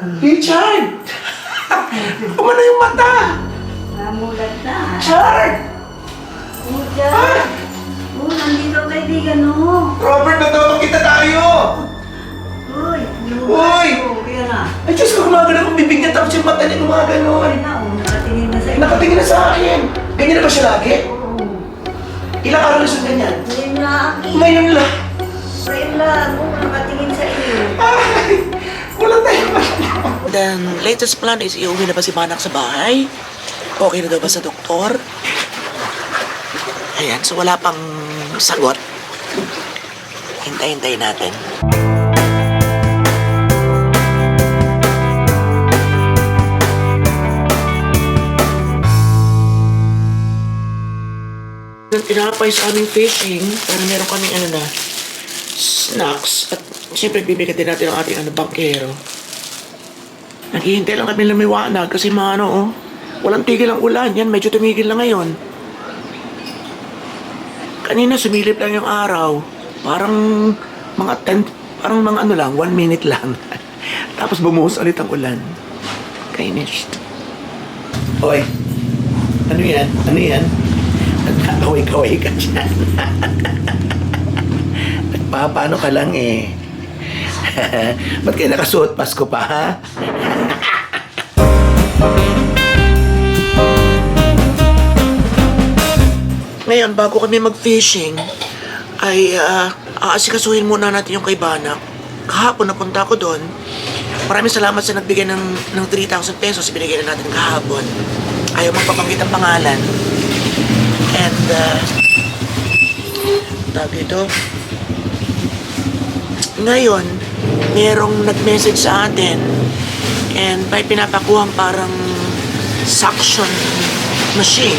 Richard! Kumana yung mata! Namulat na. Richard! Puja. Ah! Oh, nandito kaibigan mo. Robert, natawag kita tayo! Uy, Uy! Kaya na. Ay, Diyos ko, gumagano akong bibig niya tapos yung mata niya gumagano. Ay na, oh, nakatingin na sa Nakatingin na sa akin. Ganyan na ba siya lagi? Oo. Ilang araw na siya ganyan? Ngayon lang. Ngayon lang. Ngayon lang. Oh, nakatingin sa iyo. Ay! Wala tayong Then, latest plan is iuwi na ba si Manak sa bahay? Okay na daw ba sa doktor? Ayan, so wala pang sagot. Hintay-hintay natin. Tinapay sa aming fishing, para meron kaming ano na, snacks. At siyempre, bibigyan din natin ang ating ano, bangkero. Naghihintay lang kami lumiwanag kasi mga ano, oh, walang tigil ang ulan. Yan, medyo tumigil na ngayon. Kanina sumilip lang yung araw. Parang mga 10, parang mga ano lang, 1 minute lang. Tapos bumuhos ulit ang ulan. Kainis. Hoy, ano yan? Ano yan? Nagkakaway-kaway ka dyan. Nagpapaano ka lang eh. Ba't kayo nakasuot Pasko pa, ha? Ngayon, bago kami mag-fishing, ay uh, aasikasuhin muna natin yung kay Banak. Kahapon napunta ako doon. Maraming salamat sa nagbigay ng, ng 3,000 pesos. Ibinigay na natin kahapon. Ayaw magpapanggit ang pangalan. And, uh, tawag ito, ngayon, merong nag-message sa atin and may pinapakuhang parang suction machine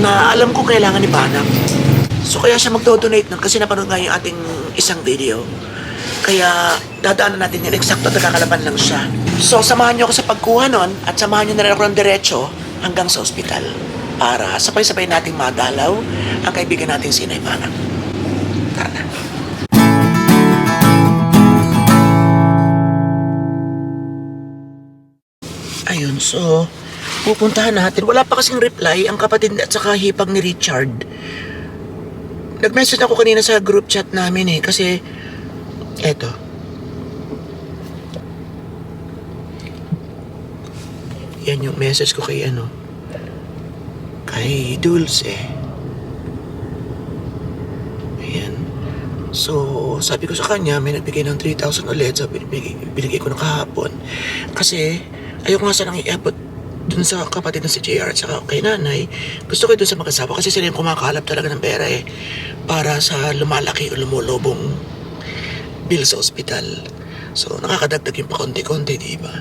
na alam ko kailangan ni Banak. So kaya siya magdo-donate nun kasi napanood nga yung ating isang video. Kaya dadaanan natin yan. Eksakto nagkakalaban lang siya. So samahan niyo ako sa pagkuha nun at samahan niyo na rin ako ng diretso hanggang sa ospital para sabay-sabay nating madalaw ang kaibigan nating si Inay Banak. Tara na. Ayun, so, pupuntahan natin. Wala pa kasing reply ang kapatid at saka hipag ni Richard. Nag-message ako kanina sa group chat namin eh, kasi, eto. Yan yung message ko kay ano, kay Dulce. Ayan. So, sabi ko sa kanya, may nagbigay ng 3,000 ulit. Sabi, binigay, binigay ko na kahapon. Kasi, ayoko nga sanang i-abot dun sa kapatid na si JR at saka kay nanay. Gusto ko dun sa mag-asawa kasi sila yung kumakakalap talaga ng pera eh. Para sa lumalaki o lumulobong bill sa ospital. So, nakakadagdag yung pakonti-konti, di ba?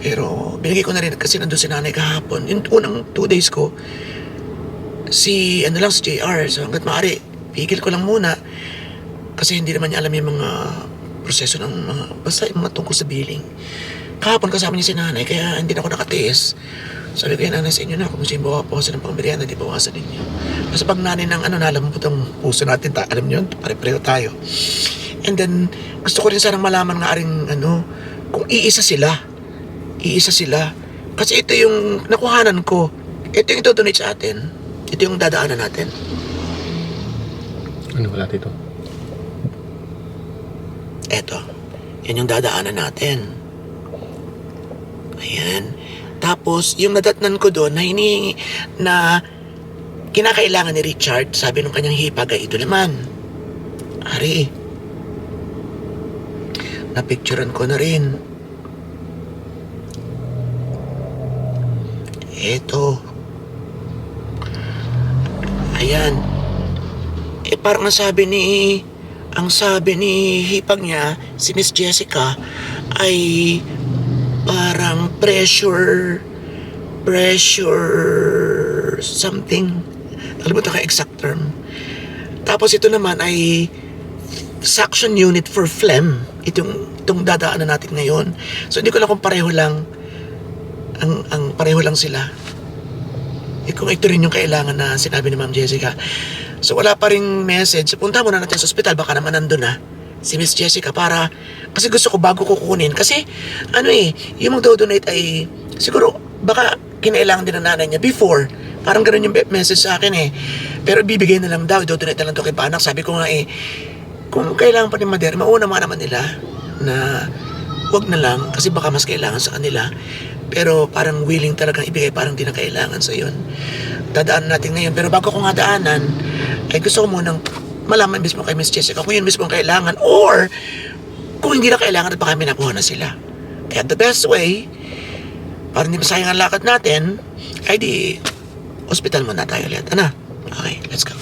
Pero, binigay ko na rin kasi nandun si nanay kahapon. Yung unang two days ko, si, ano lang, si JR. So, hanggat maaari, pigil ko lang muna. Kasi hindi naman niya alam yung mga proseso ng mga, basta yung mga tungkol sa billing. Kahapon kasama niya si nanay, kaya hindi na ako nakatiis. Sabi ko, nanay sa inyo na, kung sino bawasan ng pangmerienda, di bawasan ninyo. Kasi pag nanay ng ano, nalambot ang puso natin, ta, alam niyo, pare-pareho tayo. And then, gusto ko rin sanang malaman nga rin, ano, kung iisa sila. Iisa sila. Kasi ito yung nakuhanan ko. Ito yung ito-donate sa atin. Ito yung dadaanan natin. Ano wala dito? Eto, yan yung dadaanan natin. Ayan. Tapos, yung nadatnan ko doon na hinihingi na kinakailangan ni Richard, sabi nung kanyang hipag ay ito naman. Ari, napicturean ko na rin. Eto. Ayan. Eh parang ang sabi ni ang sabi ni hipag niya, si Miss Jessica, ay parang pressure, pressure something. Nakalimutan ka exact term. Tapos ito naman ay suction unit for phlegm. Itong, itong dadaanan natin ngayon. So hindi ko lang kung pareho lang, ang, ang pareho lang sila. Eh, kung ito rin yung kailangan na sinabi ni Ma'am Jessica. So wala pa ring message. Punta muna natin sa ospital, baka naman nandun na. Si Miss Jessica para kasi gusto ko bago ko kukunin. Kasi ano eh yung magdo-donate ay siguro baka kinailangan din ng nanay niya before. Parang ganun yung message sa akin eh. Pero bibigay na lang daw do-donate na lang to kay panak. Sabi ko nga eh kung kailangan pa ni Mader mauna mga naman nila na wag na lang kasi baka mas kailangan sa kanila. Pero parang willing talagang ibigay parang di na kailangan. Sa yun. Dadaan natin ngayon. Pero bago ko nga daanan ay gusto ko munang malaman mismo kay Miss Jessica kung yun mismo ang kailangan or kung hindi na kailangan at baka may nakuha na sila. Kaya the best way, para hindi masayang ang lakad natin, ay di, hospital muna tayo ulit. Ano? Okay, let's go.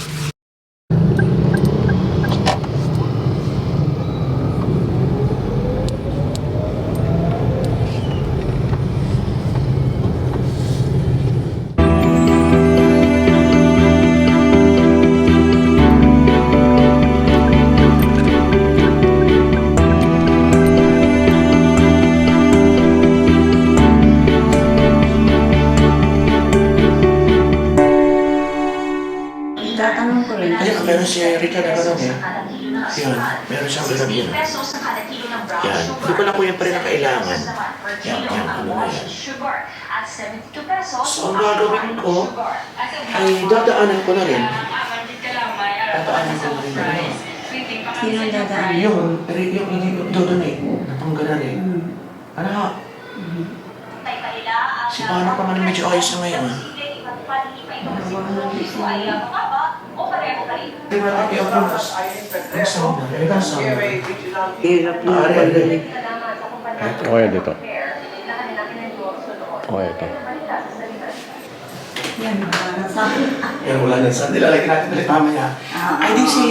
Ay dadaanan ko na rin. Dadaanan ko na rin. Ano? Sino ang dadaan? Yung, yung, yung, yung dodonate na pangganan eh. Hmm. Ano ha? Si Paano pa man medyo ayos na ngayon. Di ba kami ang punas? Ang sound na. Ay, ang sound na. Hirap na Ah, ari. Okay, dito. Okay, ito. Yan, para sa akin. Yan, wala na saan. Nilalagyan natin ulit mamaya. Ah. Ay, di si...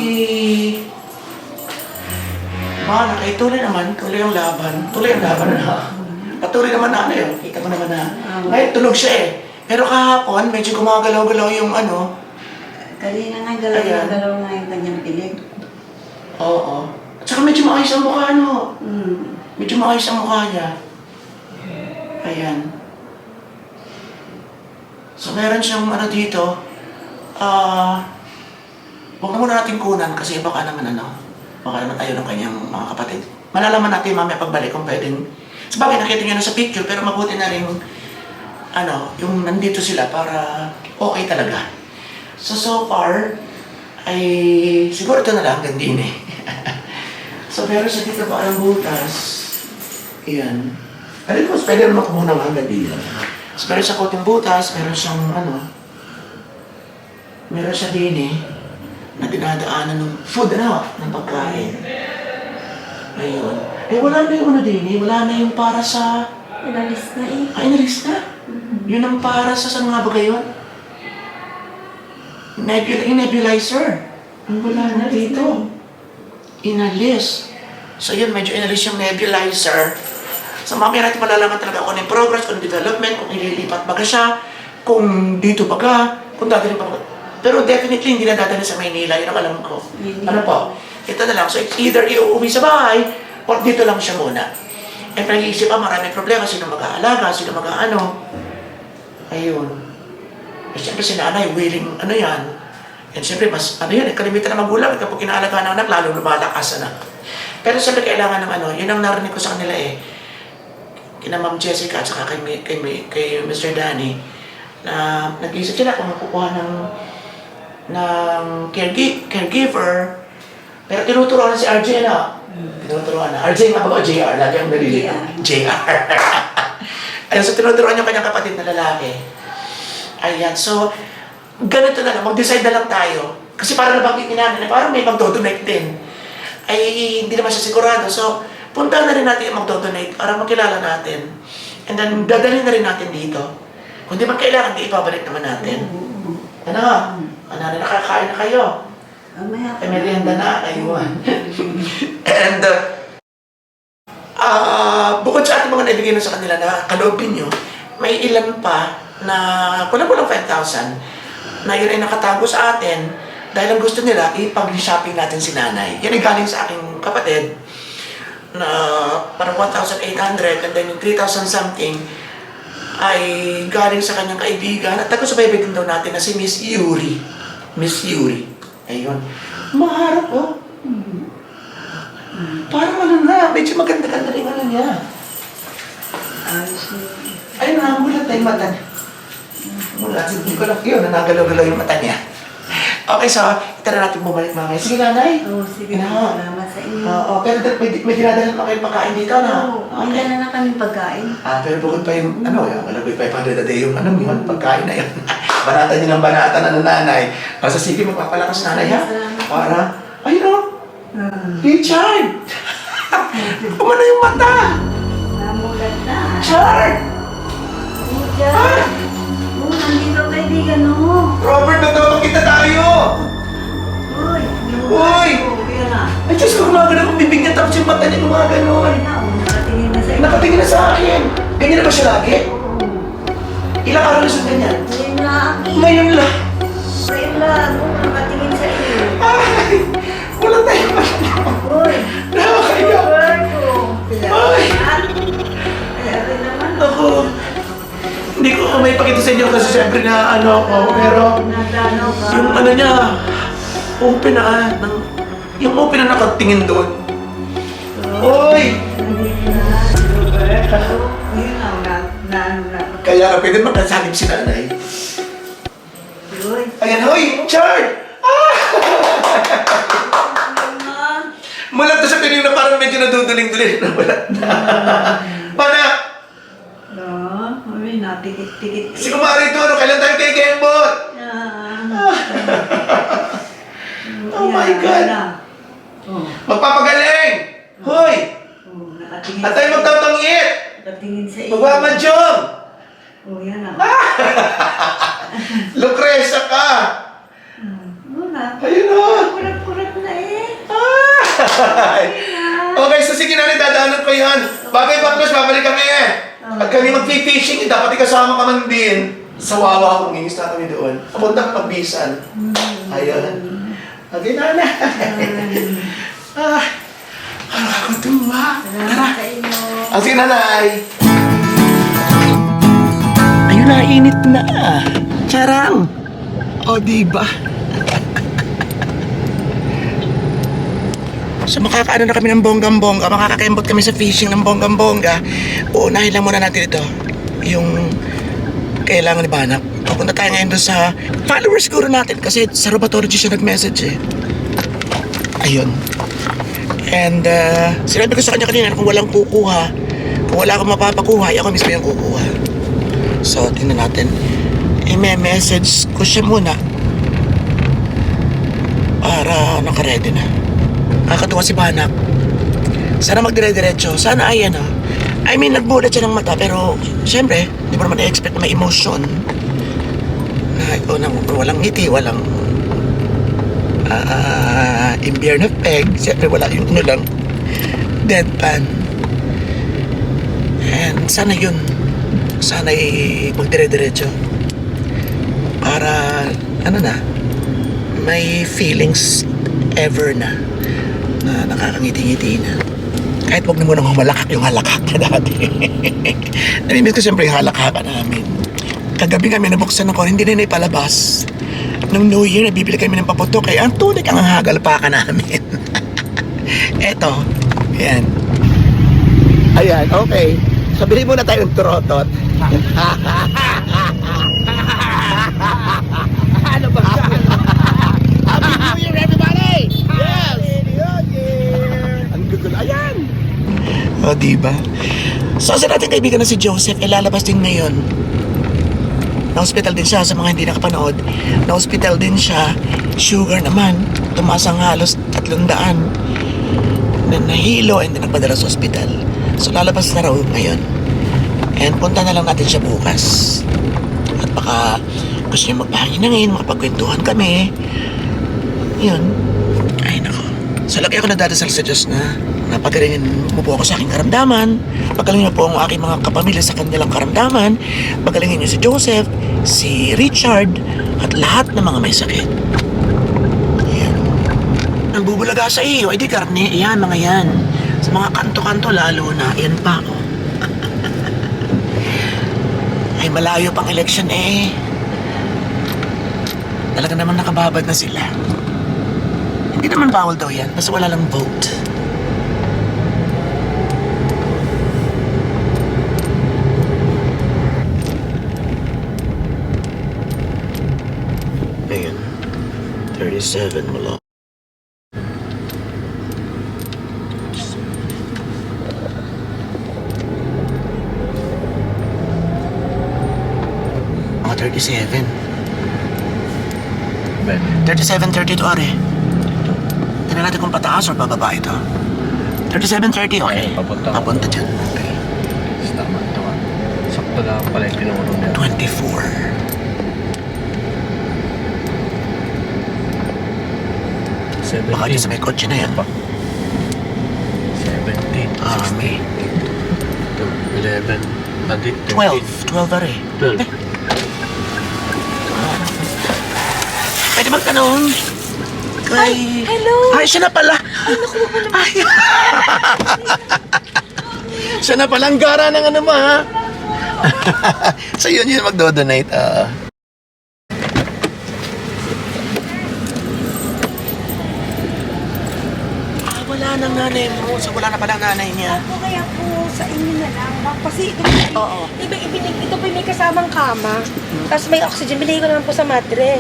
Mana, ay tuloy naman. Tuloy ang laban. Tuloy ang laban na. Patuloy naman na ano yun. Kita mo naman na. Ngayon, tulog siya eh. Pero kahapon, medyo gumagalaw-galaw yung ano. Kanina nga galaw Ayan. na galaw nga yung kanyang pilig. Oo. At saka medyo maayos ang mukha, no? Hmm. Medyo maayos ang mukha niya. Ayan. So, meron siyang ano dito. Ah... huwag na muna natin kunan kasi baka naman ano. Baka naman tayo ng kanyang mga kapatid. Malalaman natin mamaya pagbalik kung pwedeng... Sabagay, nakita niyo na sa picture, pero mabuti na rin ano, yung nandito sila para okay talaga. So, so far, ay siguro ito na lang hanggang din eh. so, meron siya dito parang butas. Ayan. Alin ko, pwede naman kumuha ng hanggang din. So, meron siya konting butas, meron siyang ano, meron siya din eh, na dinadaanan ng food, ano, ng pagkain. Ayun. Eh, wala na yung ano din eh, wala na yung para sa, Inalis na eh. ay, nalis na. Yun ang para sa saan nga ba kayo? Nebul yung nebulizer. Ang wala na dito. Inalis. So yun, medyo inalis yung nebulizer. So mamaya natin malalaman talaga kung ano yung progress, kung ano development, kung ililipat baga siya, kung dito baga, kung dadalhin pa baga. Pero definitely hindi na dadalhin sa Maynila, yun ang alam ko. Ano po? Ito na lang. So either iuwi sa bahay, or dito lang siya muna. Eh, nag-iisip pa, maraming problema. Sino mag-aalaga? Sino mag-ano? Ayun. Eh, siyempre si nanay, willing, ano yan. And siyempre, mas, ano yan, kalimitan na magulang, kapag inaalaga ng anak, lalo lumalakas na. Pero siyempre, kailangan ng ano, yun ang narinig ko sa kanila eh. Kina Ma'am Jessica at saka kay, kay, kay Mr. Danny, na nag-iisip sila kung kukuha ng ng caregiver, caregiver pero tinuturuan na si RJ na. Tinuturuan na. RJ nga ba o JR? Lagi ang nalilito. JR. Ayun, so tinuturuan yung kanyang kapatid na lalaki. Ayan, so, ganito na lang, mag-decide na lang tayo. Kasi parang nabanggit ni nanay, na parang may magdodonate din. Ay, hindi naman siya sigurado. So, punta na rin natin yung magdodonate para makilala natin. And then, dadalhin na rin natin dito. Kung di man kailangan, di ibabalik naman natin. Ano? Ano na, nakakain na kayo? Mamaya Ay, merienda na, ayun. And, uh, ah, bukod sa ating mga naibigay na sa kanila na kaloobin nyo, may ilan pa na kulang-kulang 5,000 na yun ay nakatago sa atin dahil ang gusto nila, ipag-shopping natin si nanay. Yan ay galing sa aking kapatid na parang 1,800 and then yung 3,000 something ay galing sa kanyang kaibigan at taga-subaybay din daw natin na si Miss Yuri. Miss Yuri. Ayun. Maharap oh. Parang ano na, medyo maganda-ganda rin ano niya. Ayun na, mulat na yung mata niya. Mulat, hindi ko lang yun, nagagalaw-galaw yung mata niya. Okay, so, ito na natin bumalik mamaya. Sige, nanay. Oo, sige. Ina. Salamat sa inyo. Oo, pero dad- may, may dinadala pa kayong pagkain dito, na? Oo, okay. na kami pagkain. Ah, pero bukod pa yung, ano, yung malagay 500 a day yung, ano, yung pagkain na yun. banata niyo ng banata na ng nanay. Basta sige, magpapalakas nanay, ha? Salamat. Para, ayun o, Richard! Umano yung mata! namulat na. Chard! Puja. Ah! Oo, nandito kaibigan mo. Robert, natawag kita tayo! Uy. Uy! Ay, Diyos ko, gumagano kung bibig niya tapos yung mata niya gumagano. Uy na, nakatingin na sa iyo. Nakatingin na sa akin. Ganyan na ba siya lagi? Ilang araw na siya ganyan? Ngayon lang. Ngayon lang. Ngayon lang. Nakatingin sa iyo. Ay! Wala tayo Uy. Nakakaya. Roberto. Ay. Ay, ari naman. Ako, hindi ko may pakita sa inyo kasi siyempre na ano ako, pero yung ano niya, open na, ah, ng, yung open na nakatingin doon. Na. Kaya ka pwede magkasalib si nanay. Ayan, hoy! Chard! Naman. Mulat na sa piling na parang medyo naduduling-duling na mulat na. Ah, natikit-tikit. Si Kumari to, ano, kailan tayo kay Kembot? Ah. Oh my God. Oh, Magpapagaling! Hoy! oh, nakatingin. At tayo magtatangit! Nakatingin sa iyo. Magmamansyong! Oh, yan ah. Lucreza ka! Wala. Ayun na! Kurat-kurat na eh. Ay! Okay, so sige na rin, dadaanan ko yan. Bagay baklas, babalik kami eh. At kami mag-fishing, dapat ikasama ka man din. Sa wawa kung ingis na kami doon. Papunta ka pagbisan. Ayun. Okay na na. ah, nakakatuwa. Salamat sa inyo. Ang sige nanay. Ayun na, init na. Charang. O, diba? So makakaano na kami ng bonggang-bongga, makakakembot kami sa fishing ng bonggang-bongga. Uunahin lang muna natin ito. Yung kailangan ni Banap. Pupunta tayo ngayon doon sa followers siguro natin kasi sa Robatorgy siya nag-message eh. Ayun. And uh, sinabi ko sa kanya kanina kung walang kukuha, kung wala akong mapapakuha, ako mismo yung kukuha. So, tingnan natin. I-message ko siya muna para nakaredy na. Nakakatuwa si Banak. Sana magdire-diretso. Sana ay ano. I mean, nagbulat siya ng mata pero syempre, di mo naman i-expect na may emotion. Na, o, na walang ngiti, walang ah imbier na peg. Siyempre wala yung ano lang. Deadpan. And sana yun. Sana magdire-diretso. Para, ano na, may feelings ever na na nakakangiti-ngiti na. Kahit wag na muna humalakak yung halakak na dati. Namimiss ko siyempre yung halakaka namin. Kagabi kami nabuksan ako, hindi na naipalabas. Nung New Year, nabibili kami ng paputok, kaya ang tunay ang hagal pa ka namin. Eto, yan. Ayan, okay. So, bili muna tayong trotot. ano ba? Happy New Year, everybody! Yes! Ang gugol. Ayan! O, diba? So, sa natin kaibigan na si Joseph, ilalabas din ngayon. Na-hospital din siya sa mga hindi nakapanood. Na-hospital din siya. Sugar naman. Tumaas ang halos 300 na nahilo and then nagpadala sa hospital. So lalabas na raw ngayon. And punta na lang natin siya bukas. At baka gusto niya magpahangin na ngayon, makapagkwentuhan kami. Yun. Ay nako. So lagi ako nagdadasal sa Diyos na napagalingin mo po ako sa aking karamdaman. Pagalingin mo po ang aking mga kapamilya sa kanilang karamdaman. Pagalingin niyo si Joseph, si Richard, at lahat ng mga may sakit. Yan. Ang bubulaga sa iyo, ay di karne. Ayan, mga yan. Sa mga kanto-kanto lalo na. Yan pa, oh. ay malayo pang election eh. Talaga naman nakababad na sila. Hindi naman bawal daw yan, basta wala lang vote. 37 mo lang. Mga 37. Ben. 37, 32 are. Tingnan natin kung pataas or pababa ito. 37, 30, okay. Ayan, papunta. Papunta dyan. Okay. Tama ito ka. Sakto lang pala yung tinuro niya. 24. Baka dyan sa may kotse na yan. 17. Ah, may 11. Adi, 12. 12 are. 12. Pwede magtanong? Kay... hello! Ay, siya na pala! Ay, siya na pala ang gara ng ano mo, ha? so, yun yun magdo-donate. ah. Nang nanay mo. So, wala na pala ang nanay niya. Ako kaya po sa inyo na lang. Bak- Kasi ito, Oo. Iba, ibinig, ito po may kasamang kama. Tapos may oxygen. Binigay ko naman po sa madre.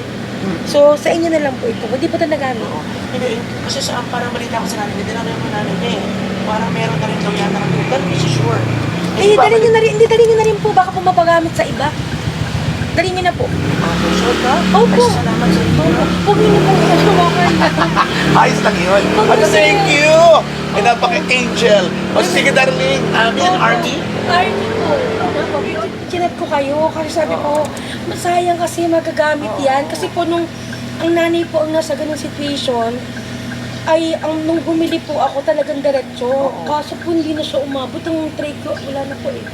So, sa inyo na lang po ito. Hindi po ito nagamit. Hindi, kasi sa parang balita ko sa nanay, hindi na rin yung nanay niya eh. Parang meron na rin daw yata ng hindi siya sure. Eh, dali nyo na rin, hindi, dali nyo na rin po. Baka po mapagamit sa iba. Dali nyo na po. Okay, sure ka? Opo. Ay, salamat sa inyo. Opo. Huwag nyo na po na. Ayos lang yun. Pag- Ano, thank you! Eh, napaka-angel. O sige, darling. Amin, Artie. Arnie po. Chinat ko kayo kasi sabi ko, masayang kasi magagamit yan. Kasi po nung ang nanay po ang nasa ganung situation, ay ang nung bumili po ako talagang diretso. Kaso po hindi na siya umabot. Ang tray ko, wala na po eh.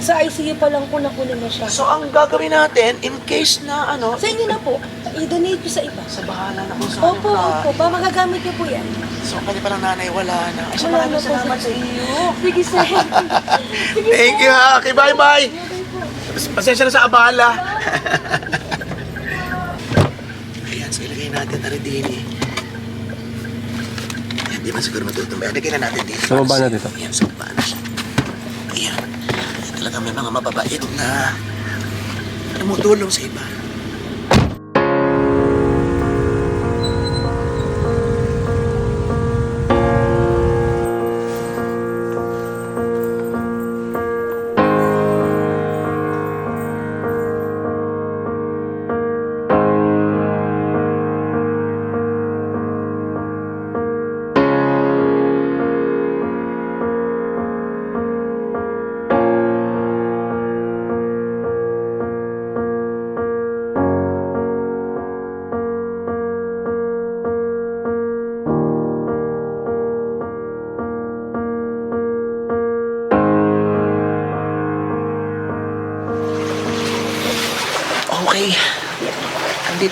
Sa ICU pa lang po nakunin na siya. So, ang gagawin natin, in case na ano, Sa inyo na po, i-donate ko sa iba. sa bahala na kung saan Opo, ka. opo. Ba, magagamit niyo po yan. So, kanya palang nanay, wala na. Ay, Wala maraming na po, salamat sir. sa iyo. Sige, sir. Sige, Thank you, ha. Okay, bye-bye. Pasensya na sa abala. Ayan, so ilagay natin na rin din eh. Ayan, di ba siguro matutumba. Ilagay na natin dito. Sa baba na dito. Ayan, sa baba na siya. Talagang may mga mababait na tumutulong sa iba.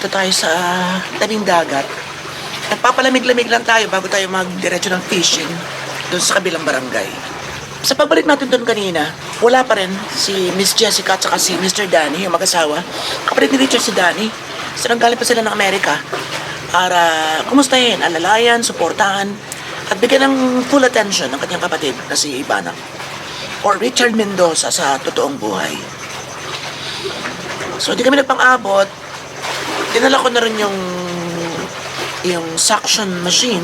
Andito tayo sa tabing dagat. Nagpapalamig-lamig lang tayo bago tayo magdiretso ng fishing doon sa kabilang barangay. Sa pagbalik natin doon kanina, wala pa rin si Miss Jessica at si Mr. Danny, yung mag-asawa. Kapatid ni Richard si Danny. So nanggaling pa sila ng Amerika para kumustahin, alalayan, suportahan, at bigyan ng full attention ng kanyang kapatid na si Ivana or Richard Mendoza sa totoong buhay. So, di kami nagpang-abot. Dinala ko na rin yung yung suction machine.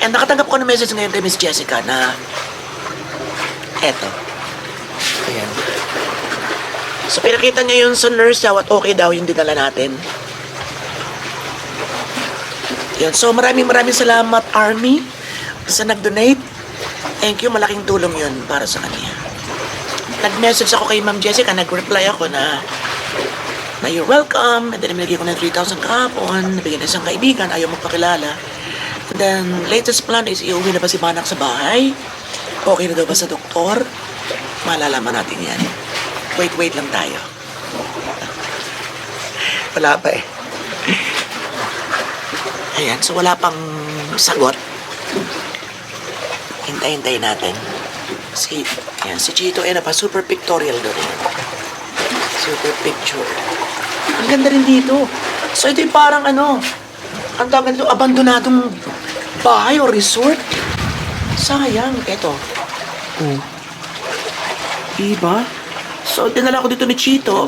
And nakatanggap ko ng message ngayon kay Miss Jessica na eto. Ayan. So, pinakita niya yun sa nurse daw at okay daw yung dinala natin. Yan. So, maraming maraming salamat, Army, sa nag-donate. Thank you. Malaking tulong yun para sa kanya. Nag-message ako kay Ma'am Jessica, nag-reply ako na na you're welcome. And then, nilagay ko ng 3,000 kahapon. Nabigyan ng isang kaibigan, ayaw magpakilala. And then, latest plan is iuwi na ba si Manak sa bahay? Okay na daw ba sa doktor? Malalaman natin yan. Wait, wait lang tayo. Wala pa eh. Ayan, so wala pang sagot. Hintay-hintay natin. Si, ayan, si Chito, ayan na pa, super pictorial doon. Super picture. Ang ganda rin dito. So ito yung parang ano, ang tawag nito, abandonadong bahay o resort. Sayang. Ito. Oh. Diba? So, dinala ko dito ni Chito.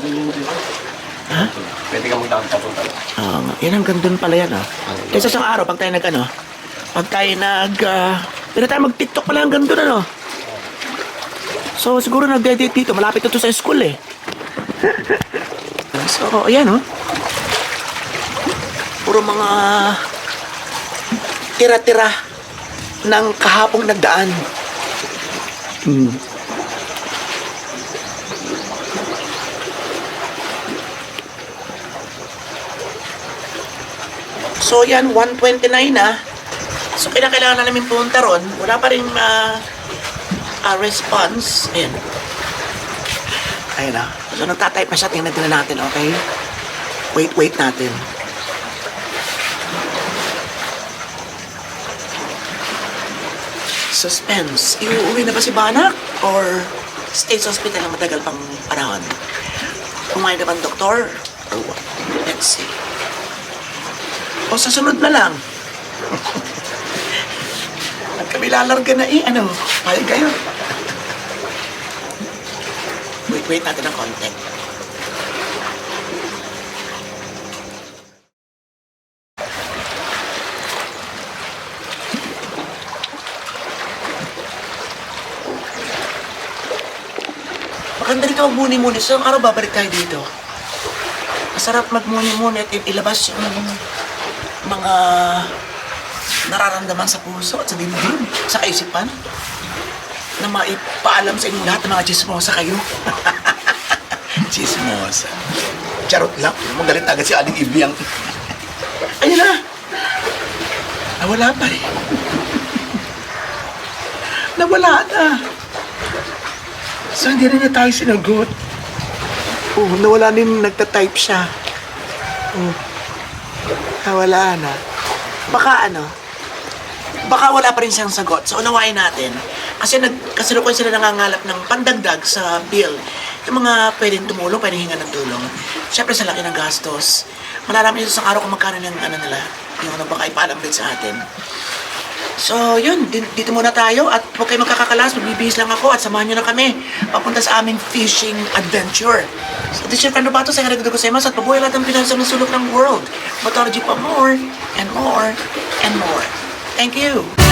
Ha? Pwede ka magdaan papunta lang. Oo nga. Yan hanggang doon pala yan, ah. Kasi sa araw, pag tayo nag, ano, pag tayo nag, ah, pwede tayo mag-tiktok pala hanggang doon, ano. So, siguro nag-date dito. Malapit na to sa school, eh. So, ayan, oh. Puro mga tira-tira ng kahapong nagdaan. Hmm. So yan, 129 na. So kailangan na namin pumunta ron. Wala pa rin ah, ah, response. Ayan. Ayan na. So nagtatype na siya. Tingnan tingnan natin, okay? Wait, wait natin. Suspense. Iuuwi na ba si Banak? Or stay sa hospital na matagal pang panahon? Kumain na ba ang doktor? Or what? Let's see. O sa sunod na lang. At kami lalarga na eh, ano, payag kayo. Wait, natin ng konti. Maganda rito magmuni-muni. So, ang araw babalik tayo dito. Masarap magmuni-muni at ilabas yung mga nararamdaman sa puso at sa dibdib, sa kaisipan na maipaalam sa inyong lahat ng mga chismosa kayo. chismosa. Charot lang. Magalit agad si Aling Ibiang. Ayun na. Nawala pa eh. Nawala na. So hindi rin niya tayo sinagot. Oh, nawala din nagtatype siya. Oh. Nawala na. Baka ano, baka wala pa rin siyang sagot. So, unawain natin. Kasi nag, sila nangangalap ng pandagdag sa bill. Yung mga pwedeng tumulong, pwedeng hinga ng tulong. Siyempre sa laki ng gastos. Malalaman nyo sa araw kung magkano ng ano nila. Yung ano baka ipaalam din sa atin. So, yun. Di- Dito muna tayo at huwag kayo magkakakalas. Magbibihis lang ako at samahan nyo na kami papunta sa aming fishing adventure. So, this is your friend Robato. Sa harap ko sa mas at pabuhay lahat ng pinansang sulok ng world. Motorology pa more and more and more. Thank you.